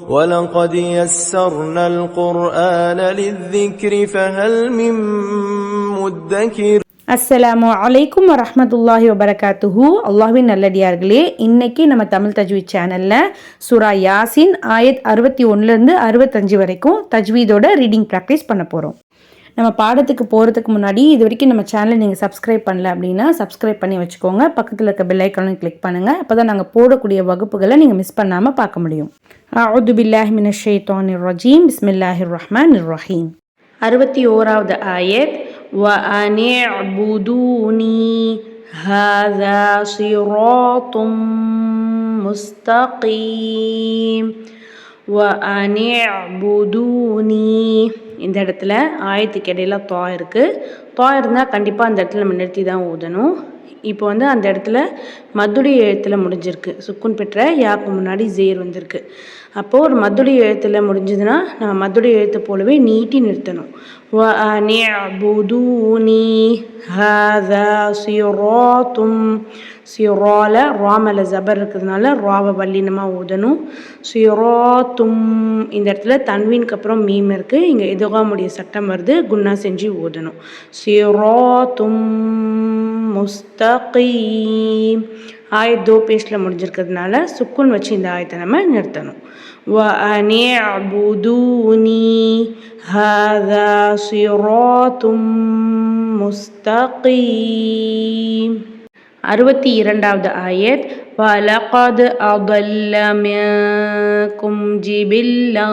ولقد يسرنا القرآن للذكر فهل من مدكر அஸ்ஸலாமு அலைக்கும் வரஹ்மத்துல்லாஹி வபரகாத்துஹு அல்லாஹ்வின் நல்லடியார்களே இன்னைக்கு நம்ம தமிழ் தஜ்வீத் சேனலில் சூரா யாசின் ஆயத் அறுபத்தி ஒன்றுலேருந்து அறுபத்தஞ்சு வரைக்கும் தஜ்வீதோட ரீடிங் ப்ராக்டிஸ் பண்ண போகிறோம் நம்ம பாடத்துக்கு போகிறதுக்கு முன்னாடி இது வரைக்கும் நம்ம சேனலை நீங்கள் சப்ஸ்கிரைப் பண்ணல அப்படின்னா சப்ஸ்கிரைப் பண்ணி வச்சுக்கோங்க பக்கத்தில் இருக்க பெல் ஐக்கானையும் கிளிக் பண்ணுங்கள் அப்போ தான் நாங்கள் போடக்கூடிய வகுப்புகளை நீங்கள் மிஸ் பண்ணாமல் பார்க்க முடியும் அவுது பில்லாஹி மினஷ் ஷைத்தானிர் ரஜீம் பிஸ்மில்லாஹிர் ரஹ்மான் ரஹீம் அறுபத்தி ஓராவது ஆயத் وأن اعبدوني هذا صراط مستقيم وأن اعبدوني இந்த இடத்துல ஆயத்துக்கு இடையில தோ இருக்குது தோ இருந்தால் கண்டிப்பாக அந்த இடத்துல நம்ம நிறுத்தி தான் ஊதணும். இப்போ வந்து அந்த இடத்துல மதுளி எழுத்தில் முடிஞ்சிருக்கு. சுக்குன் பெற்ற யாக்கு முன்னாடி ஜேர் வந்திருக்கு. அப்போது ஒரு மதுளி எழுத்தில் முடிஞ்சதுன்னா நம்ம மதுளி எழுத்து போலவே நீட்டி நிறுத்தணும். தும். சியோரால ரா மேலே ஜபர் இருக்கிறதுனால ராவை வல்லினமாக ஊதணும். சுயரா தும். இந்த இடத்துல தன்வீனுக்கு அப்புறம் மீம் இருக்குது இங்கே எதுகாமுடைய சட்டம் வருது. குன்னா செஞ்சு ஊதணும். சுயரா தும். முஸ் முஸ்தகீம் ஆயத் தோ பேஸ்டில் முடிஞ்சிருக்கிறதுனால சுக்குன் வச்சு இந்த ஆயத்தை நம்ம நிறுத்தணும் وأنعبدوني هذا صراط مستقيم அறுபத்தி இரண்டாவது ஆயத் வலகது أضل منكم جبلا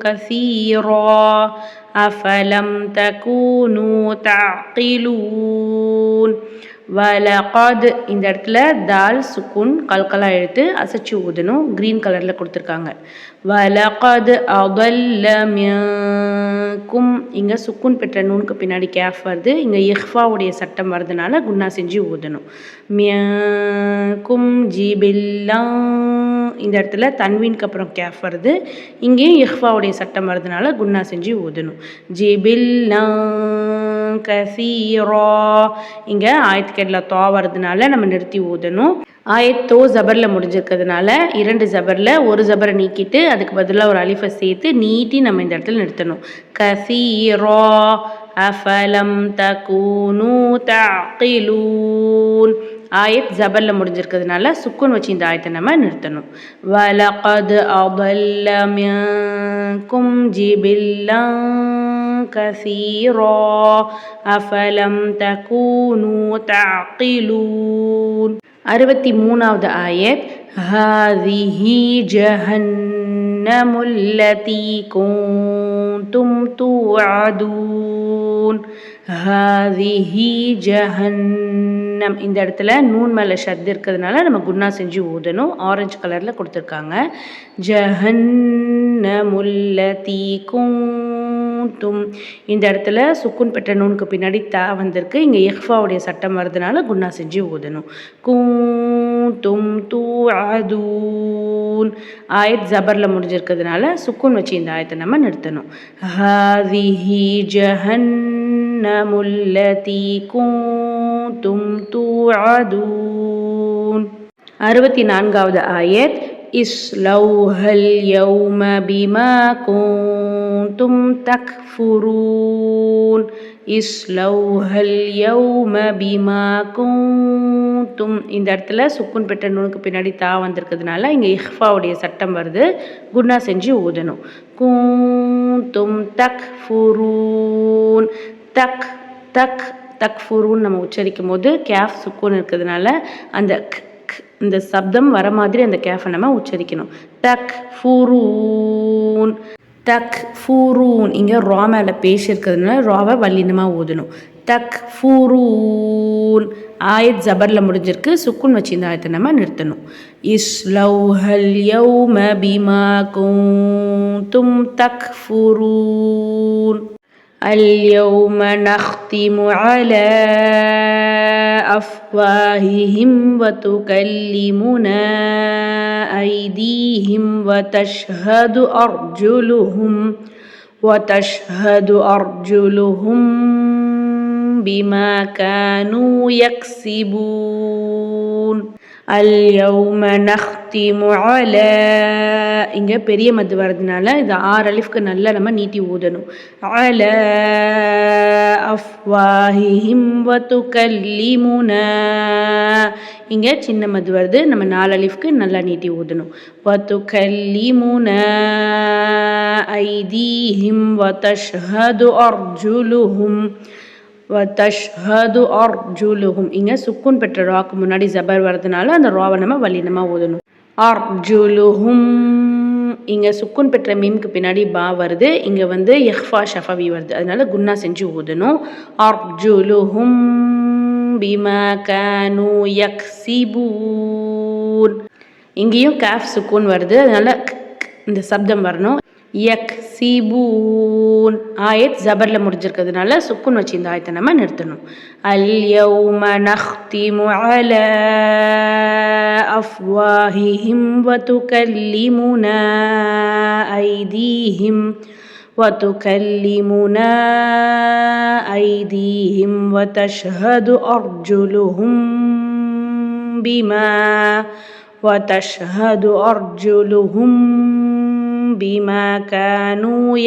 كثيرا أفلم تكونوا تعقلون வலகாத் இந்த இடத்துல தால் சுக்குன் கல்கலா எழுத்து அசைச்சு ஊதணும். க்ரீன் கலரில் கொடுத்துருக்காங்க. வலகாது கும் இங்கே சுக்குன் பெற்ற நூனுக்கு பின்னாடி கேஃப் வருது. இங்கே இஹ்ஃபாவுடைய சட்டம் வர்றதுனால குன்னா செஞ்சு ஊதணும். மியக்கும் ஜிபில்லாம் இந்த இடத்துல தன்வீனுக்கு அப்புறம் கேஃப் வருது. இங்கேயும் இஹ்ஃபாவுடைய சட்டம் வர்றதுனால குன்னா செஞ்சு ஊதணும். ஜிபில்லா கசீரா. இங்கே ஆயத்துக்கெட்டில் தோ வர்றதுனால நம்ம நிறுத்தி ஊதணும். ஆயத்தோ ஜபரில் முடிஞ்சிருக்கிறதுனால இரண்டு ஜபரில் ஒரு ஜபரை நீக்கிட்டு அதுக்கு பதிலாக ஒரு அலிஃபை சேர்த்து நீட்டி நம்ம இந்த இடத்துல நிறுத்தணும். கசீரோ அஃபலம் தகூனு தகிலூன் ஆயத் ஜபரில் முடிஞ்சிருக்கிறதுனால சுக்குன் வச்சு இந்த ஆயத்தை நம்ம நிறுத்தணும். வலகது கும் ஜிபில்லாம் கசீரோ அஃபலம் தகூனு தகிலூன் அறுபத்தி மூணாவது ஆயத் ஹாதிஹி ஜஹன்னமுல்லதி குந்தும் தூஆதூன் ஹாதிஹி ஜஹன்னம். இந்த இடத்துல நூன் மேலே ஷத் இருக்கிறதுனால நம்ம குன்னா செஞ்சு ஊதணும். ஆரஞ்சு கலரில் கொடுத்துருக்காங்க. ஜஹன்னமுல்லதி கும் தும் தும் இந்த இடத்துல சுக்குன் பெற்ற நூனுக்கு பின்னாடி தா வந்திருக்கு. இங்கே எஹ்ஃபாவுடைய சட்டம் வர்றதுனால குன்னா செஞ்சு ஊதணும். கூ தும் தூ ஆதூன் ஆயத் ஜபரில் முடிஞ்சிருக்கிறதுனால சுக்குன் வச்சு இந்த ஆயத்தை நம்ம நிறுத்தணும். ஹாதிஹி ஜஹன்னமுல்லதி கூ தும் தூ ஆதூன் அறுபத்தி நான்காவது ஆயத். இஸ்லௌஹல் யௌம பிமா கூ كنتم تكفرون اصلوها اليوم بما كنتم இந்த இடத்துல சுக்குன் பெற்ற நூனுக்கு பின்னாடி தா வந்திருக்கிறதுனால இங்கே இஹ்ஃபாவுடைய சட்டம் வருது குன்னா செஞ்சு ஊதணும் கூந்தும் தக் ஃபுரூன் தக் தக் தக் ஃபுரூன் நம்ம உச்சரிக்கும் போது கேஃப் சுக்குன் இருக்கிறதுனால அந்த இந்த சப்தம் வர மாதிரி அந்த கேஃபை நம்ம உச்சரிக்கணும் தக் ஃபூரூன் தக் ஃபூரூன் இங்கே ரா மேலே பேசி இருக்கிறதுனால ராவை வல்லினமாக ஊதணும். தக் ஃபூரூன் ஆயத் ஜபரில் முடிஞ்சிருக்கு. சுக்குன் வச்சு இந்த ஆயத்தை நம்ம நிறுத்தணும். இஸ்லௌஹல் யௌம கூ குந்தும் தக் ஃபுரூன் اليوم نختم على أفواههم وتكلمنا أيديهم وتشهد أرجلهم وتشهد أرجلهم بما كانوا يكسبون. اليوم نختم நஹ்திமு அலா. இங்கே பெரிய மத்து வர்றதுனால இது ஆறு அலிஃப்க்கு நல்லா நம்ம நீட்டி ஊதணும். அலா அஃப்வாஹிஹிம் வதுகல்லிமுனா. இங்கே சின்ன மது வருது நம்ம நாலு அலிஃப்க்கு நல்லா நீட்டி ஊதணும். வதுகல்லிமுனா. ஐதீஹிம் வதஷ்ஹது அர்ஜுலுஹும். வதஷ்ஹது அர்ஜுலுஹும். இங்கே சுக்குன் பெற்ற ராக்கு முன்னாடி ஜபர் வர்றதுனால அந்த ராவை நம்ம வலினமாக ஊதணும். அர்ஜுலுஹும். இங்கே சுக்குன் பெற்ற மீம்க்கு பின்னாடி பா வருது. இங்கே வந்து எஹ்ஃபா ஷஃபவி வருது. அதனால குன்னா செஞ்சு ஊதணும். அர்ஜுலுஹும் பிமா கானு யக்ஸிபூன் இங்கேயும் கேஃப் சுக்குன் வருது. அதனால இந்த சப்தம் வரணும். யக் சிபூன் ஆயத் ஜபரில் முடிஞ்சிருக்கிறதுனால சுக்குன் வச்சு இந்த ஆயத்தை நம்ம நிறுத்தணும் அல் யௌம நஹ்திமு அலா அஃப்வாஹிஹிம் வதுகல்லிமுனா ஐதீஹிம் وتكلمنا أيديهم وتشهد أرجلهم بما وتشهد أرجلهم பிமா கனூயக்சிபூன்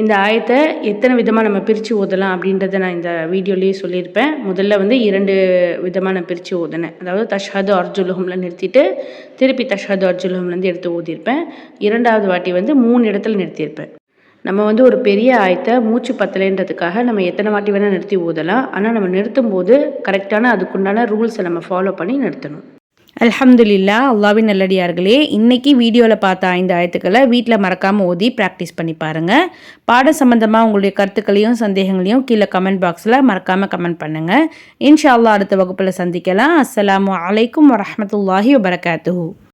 இந்த ஆயத்தை எத்தனை விதமாக நம்ம பிரித்து ஓதலாம் அப்படின்றத நான் இந்த வீடியோலேயே சொல்லியிருப்பேன். முதல்ல வந்து இரண்டு விதமாக நான் பிரித்து ஓதினேன் அதாவது தஷாது அர்ஜுலுகம்ல நிறுத்திட்டு திருப்பி தஷாது அர்ஜுலுகம்லேருந்து எடுத்து ஓதியிருப்பேன் இரண்டாவது வாட்டி வந்து மூணு இடத்துல நிறுத்தியிருப்பேன். நம்ம வந்து ஒரு பெரிய ஆயத்தை மூச்சு பத்தலைன்றதுக்காக நம்ம எத்தனை வாட்டி வேணால் நிறுத்தி ஊதலாம். ஆனால் நம்ம நிறுத்தும் போது கரெக்டான அதுக்குண்டான ரூல்ஸை நம்ம ஃபாலோ பண்ணி நிறுத்தணும். அல்ஹம்துலில்லா அல்லாவின் நல்லடியார்களே இன்னைக்கு வீடியோவில் பார்த்த ஐந்து ஆயத்துக்களை வீட்டில் மறக்காமல் ஓதி ப்ராக்டிஸ் பண்ணி பாருங்கள் பாடம் சம்மந்தமாக உங்களுடைய கருத்துக்களையும் சந்தேகங்களையும் கீழே கமெண்ட் பாக்ஸில் மறக்காமல் கமெண்ட் பண்ணுங்கள் இன்ஷா அல்லா அடுத்த வகுப்பில் சந்திக்கலாம். அஸ்லாம் அலைக்கும் வரமத்துல்லாஹி வபரகாத்து